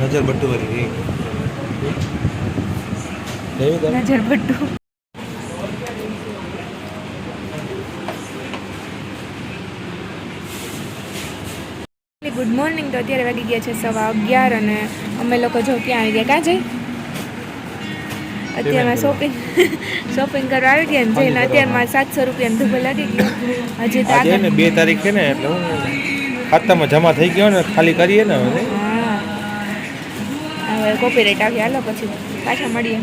નજર બટ્ટુ ring. નજર બટ્ટુ good morning તો અત્યારે વાગી ગયા છે સવા અગિયાર અને અમે લોકો જો ક્યાં આવી ગયા? ક્યાં જઈ? અત્યારમાં શોપિંગ શોપિંગ કરવા આવી ગયા ને જઈને અત્યારમાં સાતસો રૂપિયાનો ધુબો લાગી ગયો હજી તો બે તારીખ છે ને એટલે હું ખાતામાં જમા થઈ ગયો ને ખાલી કરીએ ને હવે. હવે કોપીરાઇટ આવ્યા હાલો પછી પાછા મળીએ.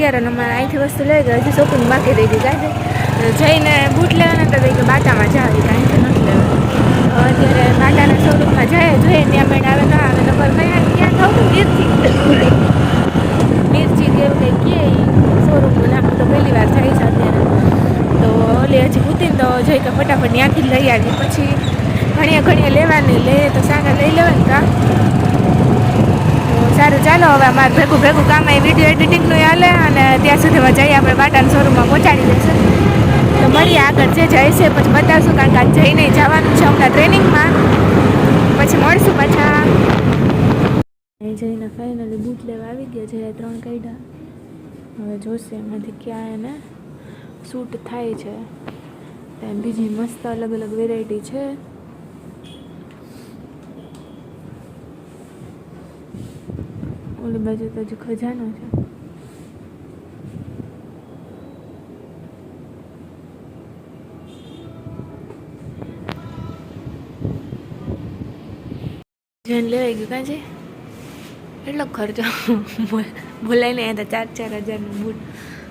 અગિયાર અને અમારે અહીંથી વસ્તુ લઈ ગયો. હજી શોપિંગ બાકી રહી ગઈ કાંઈ જઈને બૂટ લેવાના તો કે બાટામાં જાવી કાંઈ નથી લેવા અત્યારે બાટાના શોરૂમમાં જાય, જોઈએ ત્યાં મેળ આવે ના આવે. નંબર કયા ક્યાં થવું તો? મિર્ચી. મિર્ચી કે એવું કંઈ કે શોરૂમનું નામ તો પહેલી વાર જાય છે અત્યારે. તો ઓલી હજી પૂતીને તો જોઈ કે ફટાફટ ત્યાંથી લઈ આવી પછી ઘણીએ ઘણીએ લેવાની લે તો સારા લઈ લેવાય કા તો સારું ચાલો હવે અમારે ભેગું ભેગું કામ એ વીડિયો એડિટિંગનું હાલે અને ત્યાં સુધીમાં જઈએ આપણે બાટાના શોરૂમમાં પહોંચાડી દઈશું. તો મળીએ આગળ, જે જાય છે પછી બતાવશું કારણ કે જઈને જવાનું છે હમણાં ટ્રેનિંગમાં પછી મળશું પાછા. અહીં જઈને ફાઇનલી બૂટ લેવા આવી ગયા છે ત્રણ કાઢ્યા. હવે જોશે એમાંથી ક્યાં એને સૂટ થાય છે. બીજી મસ્ત અલગ અલગ વેરાયટી છે. ઓલી બાજુ તો હજુ ખજાનો છે. જેન લેવાઈ ગયું. કાં છે એટલો ખર્ચો? બોલ- બોલાય ને તો ચાર ચાર હજારનું બૂટ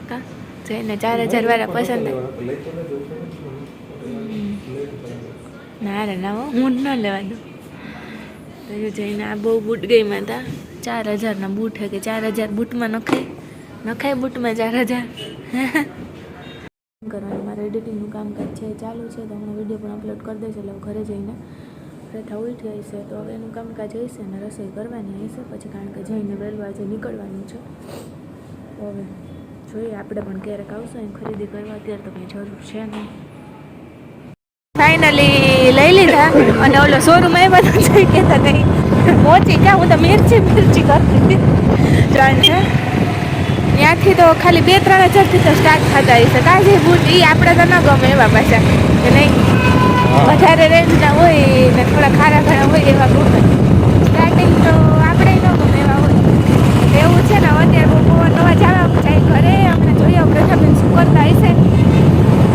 કાં? જઈને ચાર હજાર વાળા પસંદ ના રે ના હો, જ ન લેવા દઉં. તો જઈને આ બહુ બૂટ ગઈમાં હતા. ચાર હજારના બૂટ હે કે ચાર હજાર બૂટમાં નખાય? નખાય બૂટમાં ચાર હજાર? કરવાનું, મારે એડિટિંગનું કામકાજ છે, ચાલુ છે, તો હમણાં વીડિયો પણ અપલોડ કરી દેશે એટલે ઘરે જઈને પ્રથા ઉલટી હશે તો હવે એનું કામકાજ હશે અને રસોઈ કરવાની હશે, પછી કારણ કે જઈને વહેલું આજે નીકળવાનું છે. તો હવે જોઈએ, આપણે પણ ક્યારેક આવશું, એમ ખરીદી કરવા, અત્યારે તો કંઈ જરૂર છે નહીં. ફાઇનલી લઈ લીધા, અને ઓલો શોરૂમ એ બધું કહેતા કે તો નહીં પહોંચી ગયા હું તો મિર્ચી મિર્ચી કરતી ત્રણ ત્યાંથી તો ખાલી બે ત્રણ હજારથી તો સ્ટાર્ટ થતા હશે કાંઈ બૂટ એ આપણે તો ન ગમે એવા પાછા. કે નહીં? વધારે રેન્જના હોય ને થોડા ખારા ખારા હોય એવા બૂટ સ્ટાર્ટિંગ તો આપણે ન ગમે એવા હોય. એવું છે ને અત્યારે બહુ નવા જવા જાય ઘરે. અમને જોઈએ પ્રથમ શું કરતા હશે?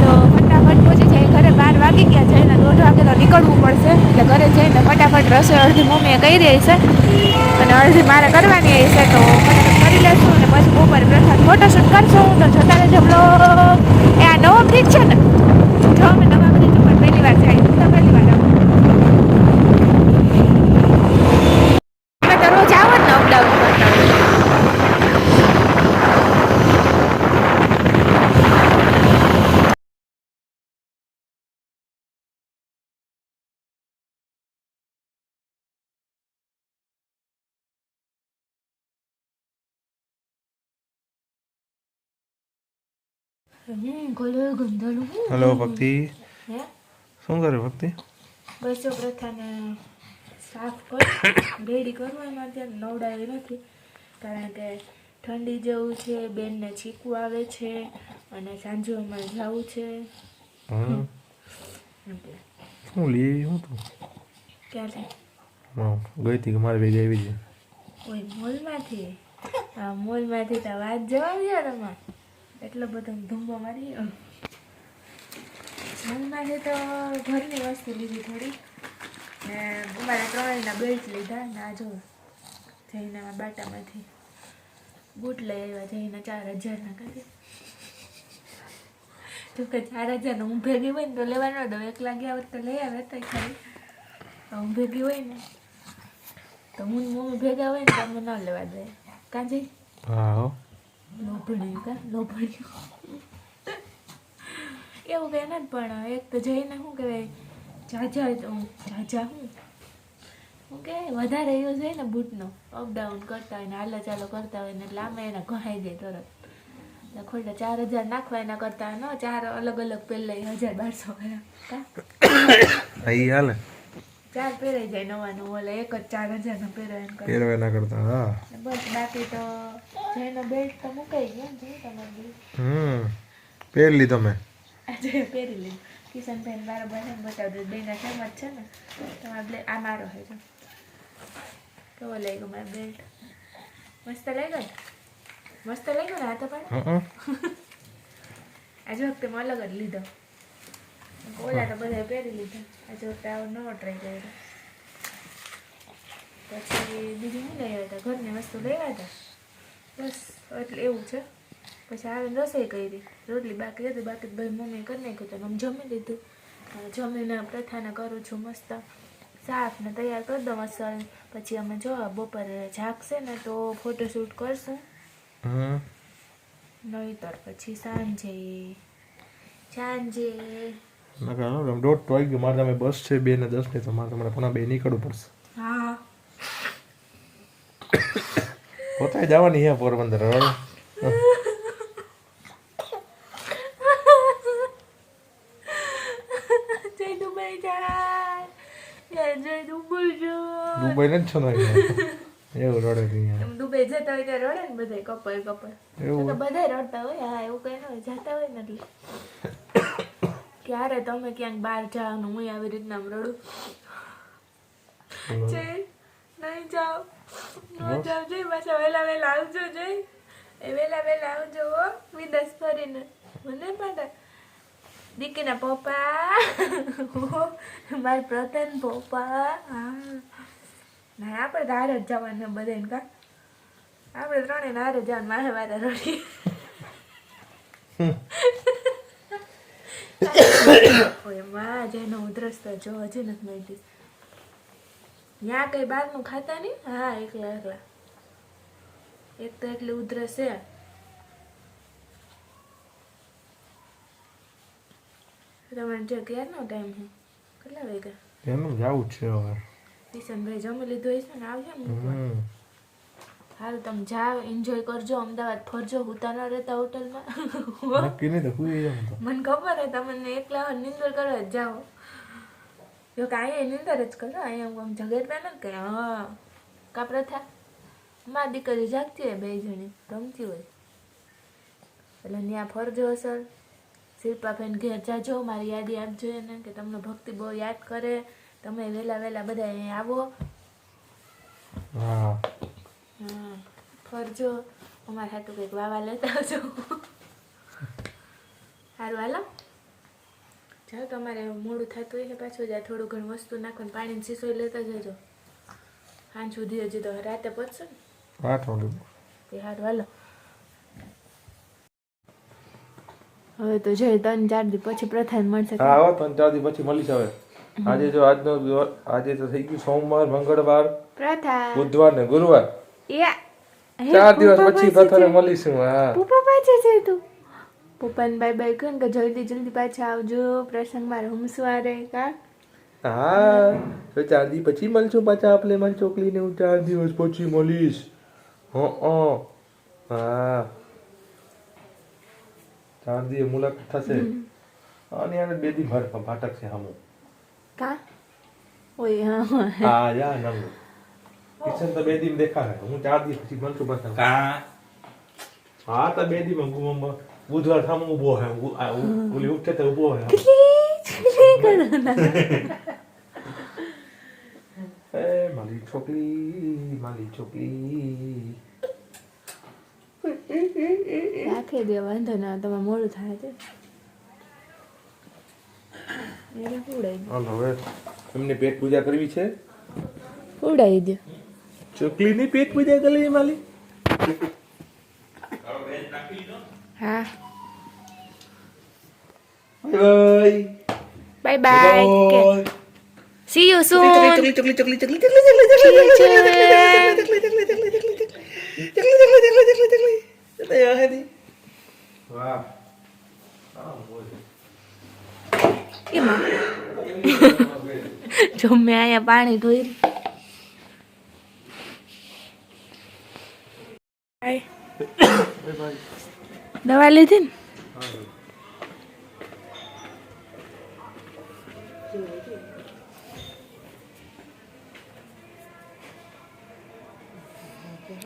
તો ફટાફટ પહોંચી જાય ઘરે. બાર વાગી ગયા જઈને દોઢવા નીકળવું પડશે. એટલે ઘરે જઈને ફટાફટ રસોઈ અડધી મમ્મીએ કહી રહી છે. અને અડધી મારે કરવાની હશે તો ફટાફટ કરી લેશું અને પછી બપોરે પ્રસાદ ફોટોશૂટ કરશું. તો જતા રહેજો બ્લોગ એ આ નવો બ્રિજ છે ને? જો અમે નવા બ્રિજ ઉપર પહેલી વાર જાય પહેલી વાર આવું તમે તો રોજ આવો જ ને અપડાઉન કરતા હમ ગોલો ગંધાલું હલો ભક્તિ હે શું કરે ભક્તિ બસો પ્રથાને સાફ કર રેડી કરવાનું અત્યારે નવડાવી નથી કારણ કે ઠંડી જવું છે બેનને છીકું આવે છે અને સાંજે અમારે જવું છે. શું લઈ આવી હું તું? ક્યારે ગઈ હતી કે મારે ભેગી આવી છે. કોઈ મોલમાંથી? આ મોલમાંથી તો વાત જવા દો તમારે એટલો બધો ધૂમો મારી ગયો તો ઘરની વસ્તુ લીધી થોડી. ને અમારા ત્રણેયના બેલ્ટ લીધા ને આ જો જઈના બાટામાંથી બૂટ લઈ આવ્યા જઈને ચાર હજારના કરી. જોકે ચાર હજારનો હું ભેગી હોય ને તો લેવાનો દો એક લાગ્યા આવે તો લઈ આવે તો ખાલી હું ભેગી હોય ને તો હું મમ્મી ભેગા હોય ને તો અમને ન લેવા દે. કાંજી? હો. લોભણ્યું કા લોભણ્યું એવું કે ને પણ એક તો જઈને શું કહેવાય, જાજા જાજા હું. શું કે વધારે યુઝ હોય ને બૂટનો અપડાઉન કરતા હોય ને હાલો ચાલો કરતા હોય ને એટલે એના ઘહાઈ જાય તરત. એટલે ખોટા ચાર હજાર નાખવા એના કરતા ન, ચાર અલગ અલગ પહેલાં હજાર બારસો કા હાલે. ચાર પહેરાઈ જાય નવા નવા ઓલે એક જ ચાર હજારનો પહેરાય એમ કરે. કરતા હા. બસ બાકી તો જેનો બેલ્ટ તો મુકાઈ ગયો ને જોયું તમારે પહેરી હમ પહેરલી આજે પહેરી લીધો કિશનભાઈ મારો છે બતાવજો બેના સેમ જ છે ને તમારે બ્લે આ મારો જો. કેવો લાગ્યો મારો બેલ્ટ મસ્ત લાગ્યો ને? મસ્ત લાગ્યો ને આ તો પણ? આજે વખતે મેં અલગ જ લીધો. ઓલા તો બધા પહેરી લીધા. આ જો આવો નવો ટ્રાય કર્યો. પછી બીજું શું લઈ આવ્યા હતા? ઘરની વસ્તુ લઈ આવ્યા હતા? બસ એટલે એવું છે. પછી આવે રસોઈ કરી. રોટલી બાકી હતી બાકી ભાઈ મમ્મી કરી નાખ્યું તો અમે જમી લીધું. જમીને પ્રથાને કરું છું મસ્ત. સાફ ને તૈયાર કરી દઉં મસાલ. પછી અમે જો બપોરે જાગશે ને તો ફોટોશૂટ કરશું. હમ. નહીતર પછી સાંજે સાંજે નકર દોઢ તો આવી ગયો. મારે તમે બસ છે બે ને દસ ને તો મારે તમારે પણ બે નીકળવું પડશે. હા. પોતે જવાની હે પોરબંદર હવે? જય દુબઈ નથી છો એવું રડે છે દુબઈ જતા હોય ત્યારે રડે ને બધા કપલ કપલ. બધા રડતા હોય હા એવું કઈ ન હોય જતા હોય ને એટલે. ક્યારે તમે ક્યાંક બહાર જાઓ હું આવી રીતના રડું જય નહીં જાઓ. ન જાઓ. જય પાછા વહેલા વહેલા આવજો જય. એ વહેલા વહેલા આવજો હો વિદેશ ફરીને. મને પણ દીકરીના પપ્પા. મારા પ્રધાન પપ્પા. હા. ના આપણે હારે જ જવાનું બધાને કા. આપણે ત્રણે નારે જવાનું મારે મારે રડી જેનો ઉધરસ તો જો હજી નથી મળતી ત્યાં કઈ બહારનું ખાતા નહીં હા એકલા એકલા. એક તો એટલી ઉધરસ. છે તમારે જો ક્યારનો ટાઈમ છે? કેટલા વાગ્યા? એનું જવું છે હવે કિશનભાઈ જમી લીધું હશે ને આવજો ને હારું તમે જાઓ એન્જોય કરજો અમદાવાદ ફરજો હુતા ન રહેતા હોટલમાં. નક્કી તો હુઈ મને ખબર હે તમને એકલા નિંદર કરવા જ જાઓ. જો કે અહીંયા નિંદર જ કરો અહીંયા આમ ઝઘડતા નથી કે હા કા પ્રથા મારી દીકરી જાગતી હોય બે જણી રમતી હોય. એટલે ત્યાં ફરજો સર શિલ્પાબેન ઘેર જાજો મારી યાદી આપજો એને કે તમને ભક્તિ બહુ યાદ કરે. તમે વહેલા વહેલા બધા અહીંયા આવો. હા હા. ફરજો અમારે હાટું કંઈક વાવા લેતા આવજો. સારું હાલો. જાઓ તમારે મોડું થતું હોય ને પાછું જાય થોડું ઘણું વસ્તુ નાખો ને પાણીની સીસોઈ લેતા જજો. સાંજ સુધી હજી તો રાતે પહોંચશો ને? આઠ વાગે તે સારું હાલો. હવે તો જઈ ત્રણ ચાર દી પછી પ્રથા મળશે હા હો ત્રણ ચાર દી પછી મળીશ હવે. આજે જો આજનો આજે તો થઈ ગયું સોમવાર મંગળવાર પ્રથા. બુધવાર ને ગુરુવાર. યા ચાર દિવસ પછી પ્રથાને મળીશું હા. પપ્પા પાછા છે તું? પપ્પાને બાય બાય કહે કે જલ્દી જલ્દી પાછા આવજો પ્રસંગમાં રમશું આ રે કા? હા તો ચાર દિવસ પછી મળશું પાછા આપણે મારી ચોકલીને હું ચાર દિવસ પછી મળીશ. હં હા. ચાર દિવસ મુલાકાત થશે. અને યાર બે દી ભર ભાટક છે હમું. કા? ઓય હા હા. યા નંગ કિશન તો બે દી દેખા હું ચાર દી પછી મનસુ પાછા. કા? હા તો બે દી માં બુધવાર થામું ઊભો હે. ઓલી ઉઠે તો ઊભો હે. એ મારી છોકરી મારી છોકરી. રાખી દે વાંધો ના તમે મોડું થાય છે. એને ઉડાઈ હવે એમને પેટ પૂજા કરવી છે? દે દે ચોકલીની પેટ પૂજા કરવી માલી હા bye bye bye see you soon ચકલી ચકલી ચકલી ચકલી ચકલી ચકલી એમાં ચકલી મેં અહીંયા પાણી ધોઈ દવા લીધી ને?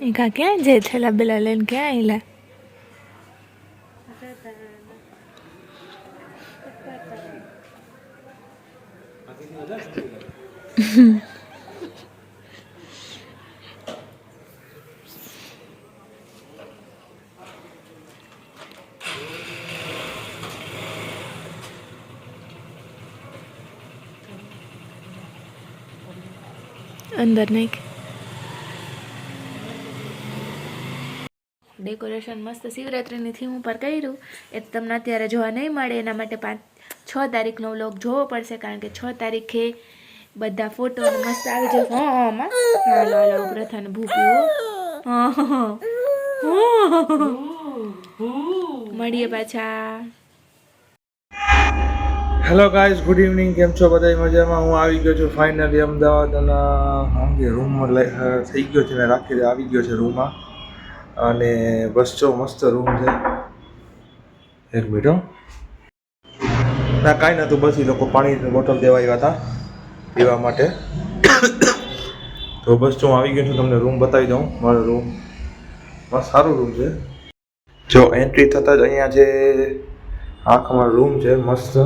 એ કા ક્યાં જે થેલા બેલા લઈને ક્યાં આયલા? અંદર નાખ. ડેકોરેશન મસ્ત શિવરાત્રિની થીમ ઉપર કર્યું. એ તમને અત્યારે જોવા નહીં મળે. એના માટે પાંચ છ તારીખનો વ્લોગ જોવો પડશે કારણ કે છ તારીખે બધા ફોટો મસ્ત આવી જશે હા હા માં. હાલો હાલો પ્રથાને ભૂપ્યું હા હા. મળીએ પાછા. હેલો ગાઈઝ ગુડ ઇવનિંગ કેમ છો બધા મજામાં? હું આવી ગયો છું ફાઇનલી અમદાવાદ અને અંગે રૂમમાં થઈ ગયો છે મેં રાખી આવી ગયો છે રૂમમાં અને બસ જો મસ્ત રૂમ છે. એક મિનિટ. ના, કાંઈ નહોતું, બસ એ લોકો પાણીની બોટલ દેવા આવ્યા હતા, પીવા માટે. તો બસ જો હું આવી ગયો છું, તમને રૂમ બતાવી દઉં, મારો રૂમ બસ સારું રૂમ છે. જો એન્ટ્રી થતાં જ અહીંયા જે આખમાં રૂમ છે, મસ્ત.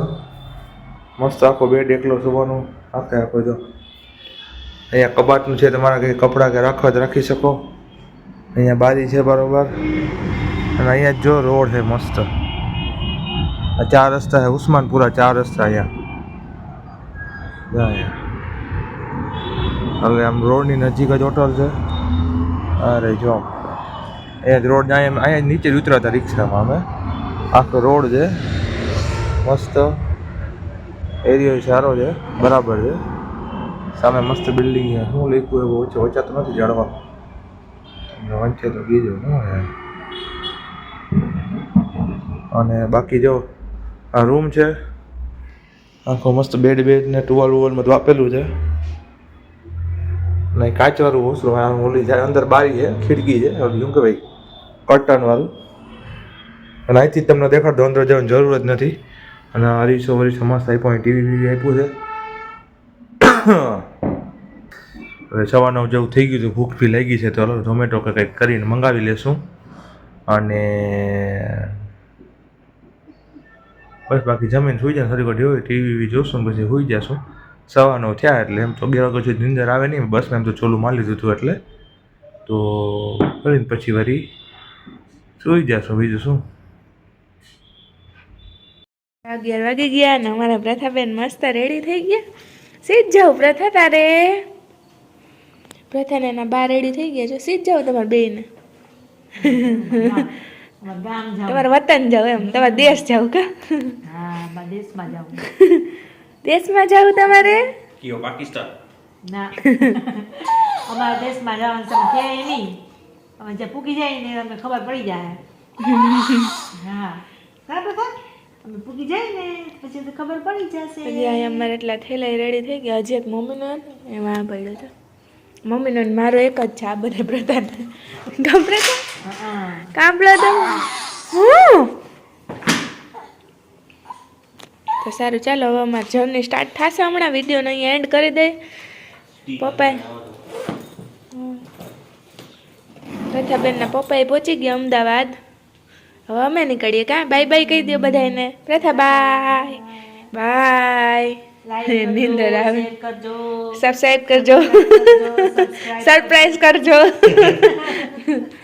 મસ્ત આખો બેડ એકલો સુવાનો. આખે આખો જો. અહીંયા કબાટનું છે, તમારા કંઈ કપડાં કે રાખવા જ રાખી શકો. અહીંયા બારી છે બરોબર. અને અહીંયા જો રોડ છે મસ્ત. આ ચાર રસ્તા છે, ઉસ્માનપુરા ચાર રસ્તા અહીંયા. જો અહીંયા. એટલે આમ રોડની નજીક જ હોટલ છે. અરે જો અહીંયા જ રોડ, અહીંયા અહીંયા નીચે જ ઉતરતા રિક્ષામાં અમે. આખો રોડ છે. મસ્ત. એરિયો સારો છે, બરાબર છે. સામે મસ્ત બિલ્ડિંગ છે. શું લખ્યું એવું ઓછું ઓછા નથી જાણવા. વંચે તો બીજો અને બાકી જો, આ રૂમ છે. આખો મસ્ત બેડ બેડ ને ટુવાલ વુવાલ બધું આપેલું છે. ને કાચવાળું આ ઓલી જાય અંદર બારી છે, ખીડકી છે શું ભાઈ કર્ટન વાળું. અને અહીંથી તમને દેખાડતો અંદર જવાની જરૂર જ નથી. અને અરીસો વરીસો મસ્ત આપ્યો ટીવી વીવી આપ્યું છે. હવે સવા નવ જેવું થઈ ગયું હતું ભૂખ બી લાગી છે, તો ઝોમેટો કે કંઈક કરીને મંગાવી લેશું. અને બસ બાકી જમીન સુઈ જાય થોડી ઘડી હોય ટીવી વીવી જોશું પછી સુઈ જશું. સવા નવ થયા એટલે એમ તો અગિયાર વાગ્યા સુધી નિંદર આવે નહીં બસમાં એમ તો ચોલું મારી લીધું હતું એટલે. તો કરીને પછી વળી સુઈ જશું, બીજું શું? અગિયાર વાગી ગયા અને અમારા પ્રથાબેન મસ્ત રેડી થઈ ગયા. સીધ જાઓ પ્રથા તારે. પ્રથાને એના બા રેડી થઈ ગયા છો. સીધ જાઓ તમારા બેન તમારે વતન જાઓ એમ. તમારા દેશ જાઓ કા? દેશમાં જાઓ દેશમાં જાઓ તમારે? કયો પાકિસ્તાન? ના. અમારા દેશમાં જવાનું તમે કે નહીં. અમે જે પૂકી જાય ને અમને ખબર પડી જાય. હા. બરાબર પૂકી જાય ને પછી તો ખબર પડી જશે. પછી અહીંયા અમારે એટલા થેલા રેડી થઈ ગયા. હજી એક મમ્મીનો એ એમાં પડ્યો છે મમ્મીનો મારો એક જ છે આ બધે પ્રધાન. ગભરે તો હા કાંપલો તો હું? તો સારું ચાલો હવે અમારે જર્ની સ્ટાર્ટ થશે હમણાં. વિડીયોને અહીંયા એન્ડ કરી દે. પપ્પાએ. રથાબેનના પપ્પાએ પહોંચી ગયા અમદાવાદ. હવે અમે નીકળીએ કાં બાય બાય કહી દો બધાને પ્રથા બાય બાય નીંદર આવે. સબસ્ક્રાઈબ કરજો. સરપ્રાઈઝ કરજો.